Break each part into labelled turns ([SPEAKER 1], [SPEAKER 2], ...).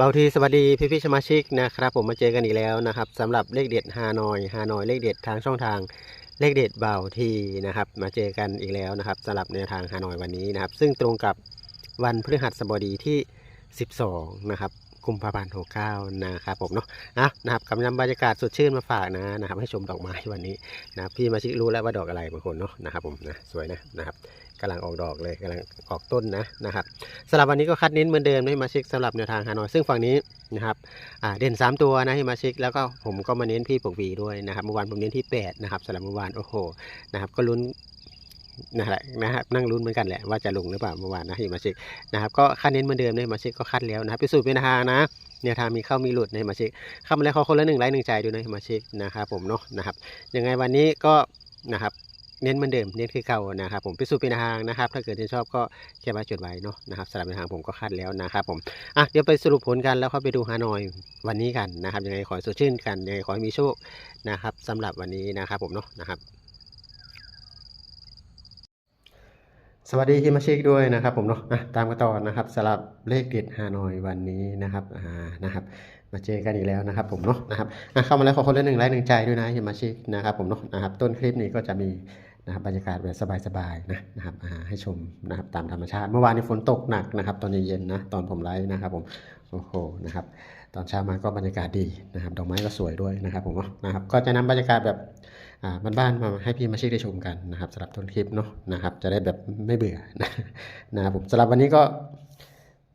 [SPEAKER 1] เบาทีสวัสดีพี่พี่สมาชิกนะครับผมมาเจอกันอีกแล้วนะครับสำหรับเลขเด็ดฮานอยฮานอยเลขเด็ดทางช่องทางเลขเด็ดเบาทีนะครับมาเจอกันอีกแล้วนะครับสำหรับแนวทางฮานอยวันนี้นะครับซึ่งตรงกับวันพฤหัสบดีที่ 12 นะครับกุมภาพันธ์69 นะครับผมเนาะนะนะครับกำลังบรรยากาศสดชื่นมาฝากนะนะครับให้ชมดอกไม้วันนี้นะพี่มาชิรู้แล้วว่าดอกอะไรบางคนเนาะนะครับผมนะสวยนะนะครับ กำลังออกดอกเลยกำลังออกต้นนะนะครับสำหรับวันนี้ก็คัดเน้นเหมือนเดิมนะให้มาช็คสำหรับแนวทางฮานอยซึ่งฝั่งนี้นะครับเด่น 3 ตัวนะให้มาช็คแล้วก็ผมก็มาเน้นพี่ปกวีด้วยนะครับเมื่อวานผมเน้นที่8นะครับสำหรับเมื่อวานโอ้โหนะครับก็ลุ้นนะฮะนะครับนั่งลุ้นเหมือนกันแหละว่าจะลงหรือเปล่าเมื่อวานนะให้มาช็คนะครับก็คัดเน้นเหมือนเดิมนะให้มาช็คก็คัดแล้วนะครับพิสูจน์เป็นทางนะแนวทางมีเข้ามีหลุดนะให้มาช็คเข้ามาแล้วขอคนละหนึ่งไลค์หนึ่งใจด้วยนะให้มาช็คนะครับผมเนาะนะครับยังไงวันนี้ก็นะครับ เน้นเหมือนเดิมเน้นคือเก่านะครับผมพิสูจน์เป็นทางนะครับ ถ้าเกิดที่ชอบก็แค่มาจดไว้เนาะนะครับสำหรับในทางผมก็คาดแล้วนะครับผมอะเดี๋ยวไปสรุปผลกันแล้วเข้าไปดูฮานอยวันนี้กันนะครับยังไงขอให้สดชื่นกันยังไงขอให้มีโชคนะครับสำหรับวันนี้นะครับผมเนาะนะครับสวัสดีที่มาเช็คด้วยนะครับผมเนาะอะตามกันต่อนะครับสำหรับเลขเด็ดฮานอยวันนี้นะครับอ่านะครับ มาเจอกันอีกแล้วนะครับผมเนาะนะครับอะเข้ามาแล้วขอคนละหนึ่งไลค์หนึ่งใจด้วยนะที่มาช็คนะครับผมเนาะนะครับต้นคลิปนี้ก็จะมี นะครับบรรยากาศแบบสบายๆนะนะครับให้ชมนะครับตามธรรมชาติเมื่อวานนี้ฝนตกหนักนะครับ ตอนเย็นๆนะตอนผมไลฟ์นะครับผมโอ้โหนะครับตอนเช้ามาก็บรรยากาศดีนะครับดอกไม้ก็สวยด้วยนะครับผมเนาะนะครับก็จะนำบรรยากาศแบบบ้านๆมาให้พี่มาชิกได้ชมกันนะครับสำหรับต้นคลิปเนาะนะครับ จะได้แบบไม่เบื่อนะนะครับผมสำหรับวันนี้ก็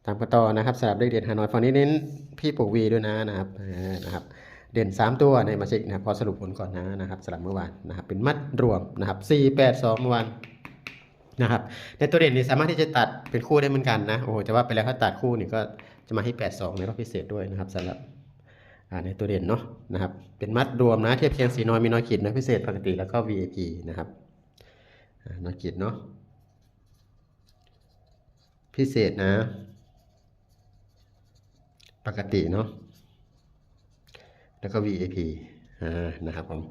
[SPEAKER 1] ตามกันต่อนะครับสำหรับเลขเด่นฮานอยฝั่งนี้เน้นพี่ปลูกวีด้วยนะนะครับนะครับ เด่น 3 ตัวในมาชิกนะครับพอสรุปผลก่อนนะนะครับสำหรับเมื่อวานนะครับเป็นมัดรวมนะครับ4 8 2เมื่อวานนะครับในตัวเด่นนี่สามารถที่จะตัดเป็นคู่ได้เหมือนกันนะโอ้โหจะว่าไปแล้วถ้าตัดคู่นี่ก็จะมาให้ 8 2 ในรอบพิเศษด้วยนะครับสำหรับในตัวเด่นเนาะนะครับเป็นมัดรวมนะเทียบเคียงสีน้อยมีน้อยขีดน้อยพิเศษปกติแล้วก็ VIP นะครับน้อยขีดเนาะพิเศษนะ ปกติเนาะ แล้วก็ VIP อ่านะครับผม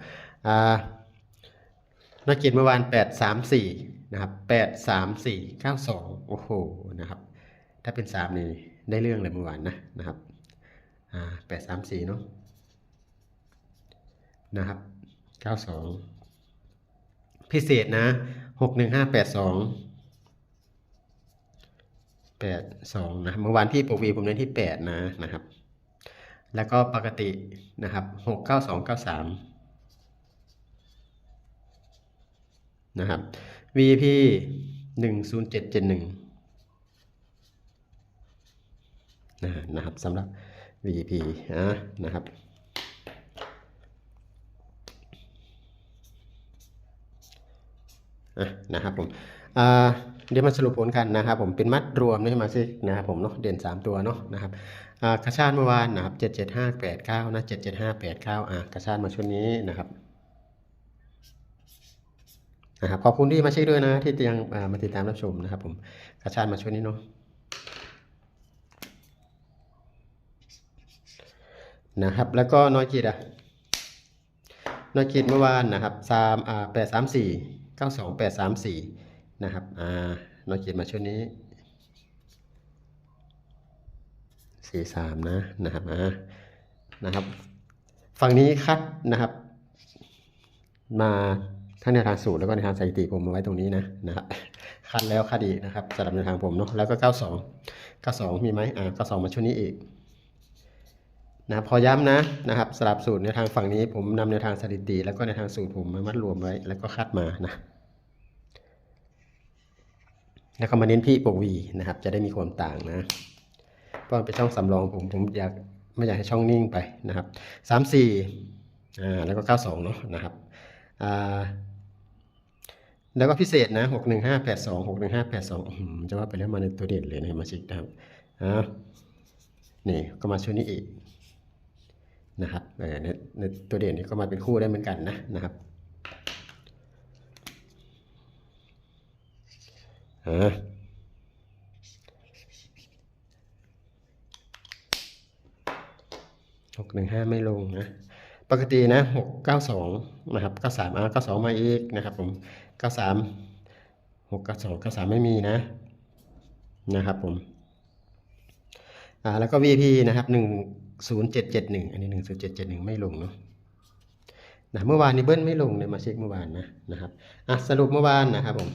[SPEAKER 1] น้อยขีดเมื่อวาน 8 3 4 นะครับ 8 3 4 9 2 โอ้โห นะครับ ถ้าเป็น 3 นี่ ได้เรื่องเลยเมื่อวานนะ นะครับ อ่าแปดสามสี่เนาะนะครับเก้าสองพิเศษนะหกหนึ่งห้าแปดสองแปดสองนะ เมื่อวานพี่ปกวีผมเน้นที่แปดนะ นะครับ แล้วก็ปกตินะครับหกเก้าสองเก้าสามนะครับ VP หนึ่งศูนย์เจ็ดเจ็ดหนึ่งนะครับสำหรับ VP อะนะครับอะนะครับผมเดี๋ยวมาสรุปผลกันนะครับผมเป็นมัดรวมนี่มาซินะครับผมเนาะเด่น 3 ตัวเนาะนะครับ กระชานเมื่อวานนะครับ7 7 5 8 9นะ7 7 5 8 9อะกระชานมาชุดนี้นะครับนะครับขอบคุณที่มาเช็คด้วยนะ ที่ยังมาติดตามรับชมนะครับ ผมกระชานมาชุดนี้เนาะนะครับ แล้วก็น้อยขีดอะน้อยขีดเมื่อวานนะครับสามอ่าแปดสามสี่เก้าสองแปดสามสี่นะครับอ่าน้อยขีดมาชุดนี้ สี่สามนะนะครับอ่านะครับ ฝั่งนี้คัดนะครับ มาทั้งในทางสูตรแล้วก็ในทางสถิติผมมาไว้ตรงนี้นะนะครับคัดแล้วคัดอีกนะครับสำหรับในทางผมเนาะแล้วก็เก้าสองเก้าสองมีไหมอ่าเก้าสองมาชุดนี้อีกนะพอย้ำนะนะครับสลับสูตรในทางฝั่งนี้ผมนำในทางสถิติ แล้วก็ในทางสูตรผมมามัดรวมไว้ แล้วก็คัดมานะแล้วก็มาเน้นพี่ปกวีนะครับ จะได้มีความต่างนะ เพราะมันเป็นช่องสำรองผมผมอยากไม่อยากให้ช่องนิ่งไปนะครับสามสี่อ่าแล้วก็เก้าสองเนาะนะครับอ่าแล้วก็พิเศษนะหกหนึ่งห้าแปดสองหกหนึ่งห้าแปดสองจะว่าไปแล้วมาในตัวเด่นเลยนะมาชิกนะครับอ่านี่ก็มาช่วงนี้อีกนะครับในในตัวเด่นนี่ก็มาเป็นคู่ได้เหมือนกันนะนะครับอ่า หกหนึ่งห้าไม่ลงนะ ปกตินะหกเก้าสองนะครับเก้าสามอ่าเก้าสองมาอีกนะครับผมเก้าสามหกเก้าสองเก้าสามไม่มีนะ นะครับผม อ่า แล้วก็ VP นะครับหนึ่งศูนย์เจ็ดเจ็ดหนึ่งอันนี้หนึ่งศูนย์เจ็ดเจ็ดหนึ่งไม่ลงเนาะนะเมื่อวานนี้เบิ้ลไม่ลงเนี่ยมาเช็คเมื่อวานนะนะครับอะสรุปเมื่อวานนะครับผม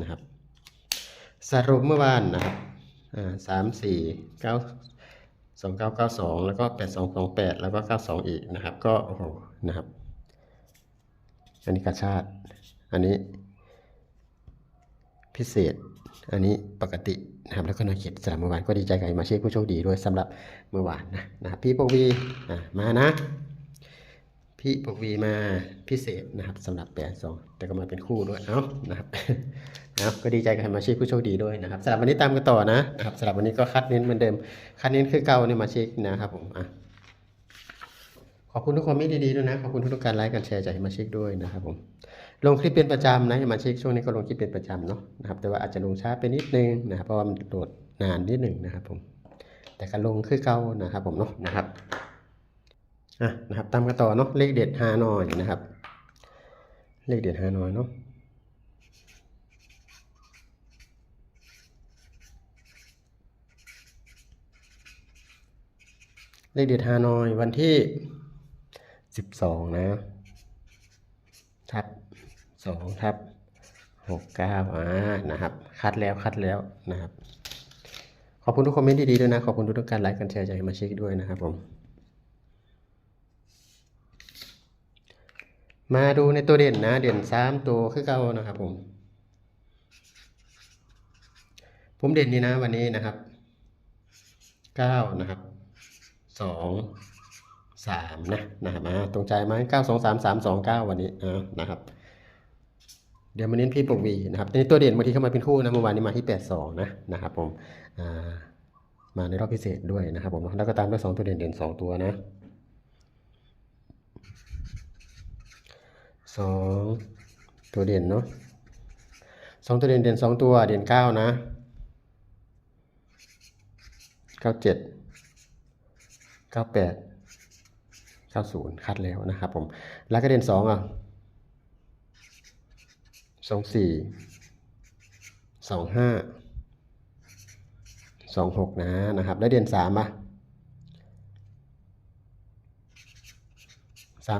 [SPEAKER 1] นะครับ สรุปเมื่อวานนะครับ สามสี่เก้าสองเก้าเก้าสองแล้วก็แปดสองสองแปดแล้วก็เก้าสองอีกนะครับ ก็โอ้โหนะครับ อันนี้กระชาติ อันนี้พิเศษ อันนี้ปกตินะครับ แล้วก็นาเขตสำหรับเมื่อวานก็ดีใจกับมาเชคผู้โชคดีด้วยสำหรับเมื่อวานนะนะครับพี่ปกวีอะมานะ พี่ปกวีมาพิเศษนะครับสำหรับแปดสองแต่ก็มาเป็นคู่ด้วย เอ้านะครับ นะก็ดีใจกับมาเชคผู้โชคดีด้วยนะครับสำหรับวันนี้ตามกันต่อนะนะครับสำหรับวันนี้ก็คัดเน้นเหมือนเดิม คัดเน้นคือเก่าในมาเชคนะครับผมอะขอบคุณทุกคอมเมนต์ดีๆด้วยนะขอบคุณทุกๆการไลค์การแชร์จากมาเชคด้วยนะครับผมลงคลิปเป็นประจำนะมาช็คช่วงนี้ก็ลงคลิปเป็นประจำเนาะนะครับแต่ว่าอาจจะลงช้าไปนิดนึงนะครับเพราะว่ามันโหลดนานนิดหนึ่งนะครับผมแต่ก็ลงคือเก่านะครับผมเนาะนะครับอะนะครับตามกันต่อเนาะเลขเด็ดฮานอยนะครับ เลขเด็ดฮานอยเนาะ เลขเด็ดฮานอยวันที่สิบสองนะ ทับสองทับหกเก้าอ่านะครับ คัดแล้วคัดแล้วนะครับ ขอบคุณทุกคอมเมนต์ดีๆด้วยนะ ขอบคุณทุกๆการไลค์กันแชร์ใจมาเช็คด้วยนะครับผมมาดูในตัวเด่นนะ เด่นสามตัวคือเก่านะครับผม ผมเด่นนี่นะวันนี้นะครับเก้านะครับ สองสามนะนะครับอ่าตรงใจไหมเก้าสองสามสามสองเก้าวันนี้อ่านะครับเดี๋ยวมาเน้นพี่ปกวีนะครับในตัวเด่นบางทีเข้ามาเป็นคู่นะเมื่อวานนี้มาที่แปดสองนะนะครับผมอ่ามาในรอบพิเศษด้วยนะครับผมแล้วก็ตามด้วยสองตัวเด่นเด่นสองตัวนะสองตัวเด่นเนาะสองตัวเด่นเด่นสองตัวเด่นเก้านะเก้าเจ็ด เก้าแปด90 คัดแล้วนะครับผมแล้วก็เด่น2อะ24 25 26นะนะครับแล้วเด่น3อะ34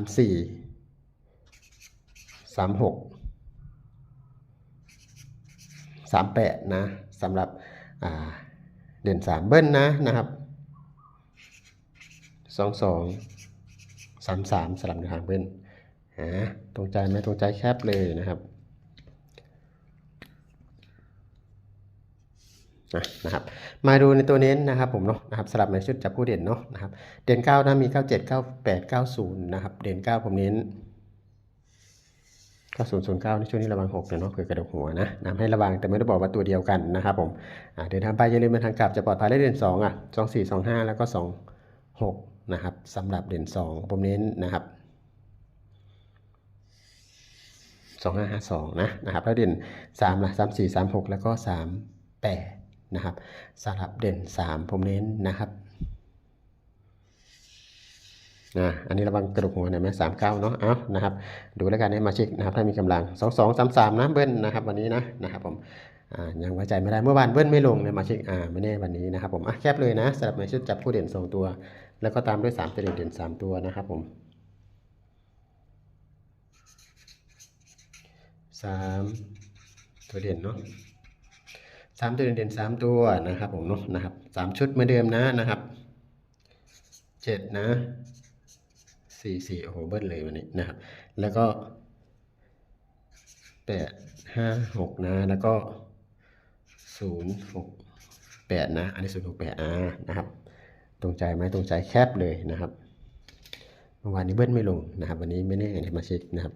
[SPEAKER 1] 36 38นะสำหรับเด่น3เบิ้ลนะนะครับ สองสองสามสามสลับในทางเบิ้ลฮะตรงใจไหมตรงใจแคบเลยนะครับนะครับมาดูในตัวเน้นนะครับผมเนาะนะครับสลับในชุดจับผู้เด่นเนาะนะครับเด่นเก้านะมีเก้าเจ็ดเก้าแปดเก้าศูนย์นะครับ เด่นเก้าผมเน้นเก้าศูนย์ศูนย์เก้าในช่วงนี้ระวังหกเนาะเผื่อกระดกหัวนะนะให้ระวังแต่ไม่ได้บอกว่าตัวเดียวกันนะครับผมเดินทางไปอย่าลืมเดินทางกลับจะปลอดภัยได้เด่นสองอะสองสี่สองห้าแล้วก็สองหก นะครับสำหรับเด่นสองผมเน้นนะครับสองห้าห้าสองนะนะครับแล้วเด่นสามละสามสี่สามหกแล้วก็สามแปดนะครับสำหรับเด่นสามผมเน้นนะครับนะอันนี้ระวังกระดูกหัวหน่อยไหมสามเก้าเนาะเอานะครับ ดูแล้วกันให้มาเช็คนะครับ ถ้ามีกำลังสองสองสามสามนะเบิ้ลนะครับ วันนี้นะนะครับผมอ่ายังไว้ใจไม่ได้เมื่อวานเบิ้ลไม่ลงเลยมาเช็คอ่าไม่แน่วันนี้นะครับผมอะแคบเลยนะสำหรับในชุดจับคู่เด่นสองตัว แล้วก็ตามด้วย 3 ตัวเด่นเด่น3ตัวนะครับผม 3 ตัวเด่นเนาะสามตัวเด่นเด่นสามตัวนะครับผมเนาะนะครับสามชุดเหมือนเดิมนะนะครับเจ็ดนะสี่สี่โอ้โหเบิ้ลเลยวันนี้นะครับ แล้วก็แปดห้าหกนะ แล้วก็ศูนย์หกแปดนะ อันนี้ศูนย์หกแปดอ่านะครับ ตรงใจไหมตรงใจแคบเลยนะครับเมื่อวานนี้เบิ้ลไม่ลงนะครับ วันนี้ไม่แน่เดี๋ยวมาเช็คนะครับ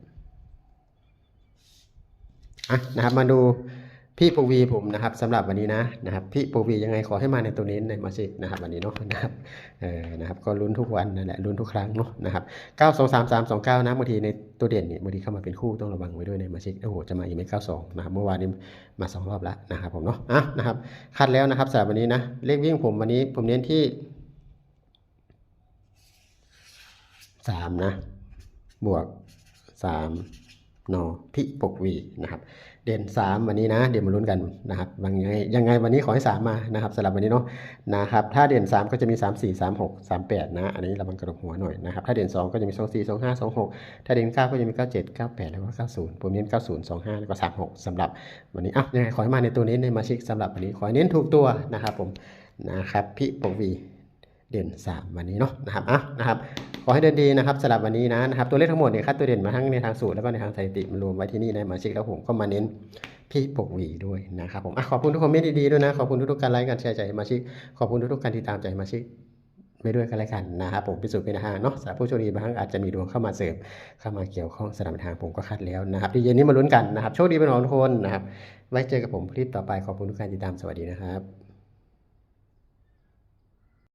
[SPEAKER 1] อะนะครับมาดูพี่ปวีผมนะครับสำหรับวันนี้นะนะครับพี่ปวียังไงขอให้มาในตัวนี้ในมาช็คนะครับวันนี้เนาะนะครับเออนะครับก็ลุ้นทุกวันนั่นแหละลุ้นทุกครั้งเนาะนะครับเก้าสองสามสามสองเก้านะบางทีในตัวเด่นเนี่ยบางทีเข้ามาเป็นคู่ต้องระวังไว้ด้วยในมาช็คโอ้โหจะมาอีกไหมเก้าสองนะครับเมื่อวานนี้มาสองรอบแล้วนะครับผมเนาะอะนะครับคัดแล้วนะครับสำหรับวันนี้นะเลขวิ่งผมวันนี้ผมเน้นที่ สามนะ บวกสามนอพิปกวีนะครับ เด่น3วันนี้นะ เดี๋ยวมาลุ้นกันนะครับยังไงยังไงวันนี้ขอให้3มานะครับสำหรับวันนี้เนาะนะครับถ้าเด่น3ก็จะมี3 4 3 6 3 8นะ อันนี้ระวังกระดกหัวหน่อยนะครับถ้าเด่น2ก็จะมี2 4 2 5 2 6ถ้าเด่น9ก็จะมี97 98แล้วก็90ผมเน้น90 25แล้วก็36สำหรับวันนี้อะยังไงขอให้มาในตัวนี้ในมาชิกสำหรับวันนี้ขอให้เน้นถูกตัวนะครับผมนะครับพี่ปกวีเด่น3วันนี้เนาะนะครับอะนะครับ ขอให้เดินดีนะครับสำหรับวันนี้นะนะครับตัวเลขทั้งหมดเนี่ยคัดตัวเด่นมาทั้งในทางสูตรแล้วก็ในทางสถิติมารวมไว้ที่นี่นะมาเช็คแล้วผมก็มาเน้นพี่ปกหวีด้วยนะครับผมอขอบคุณทุกคอมเมนต์ดีๆด้วยนะขอบคุณทุกๆการไลค์การแชร์ใจมาชิกขอบคุณทุกๆการติดตามใจมาชิกไม่ด้วยกันแล้วกันนะครับผมพิสูจน์เป็นทางเนาะสำหรับผู้โชคดีบางครั้งอาจจะมีดวงเข้ามาเสริมเข้ามาเกี่ยวข้องสนามทางผมก็คัดแล้วนะครับที่เย็นนี้มาลุ้นกันนะครับโชคดีเป็นของทุกคนนะครับไว้เจอกับผมคลิปต่อไปขอบคุณทุกการติดตามสวัสดีนะครับ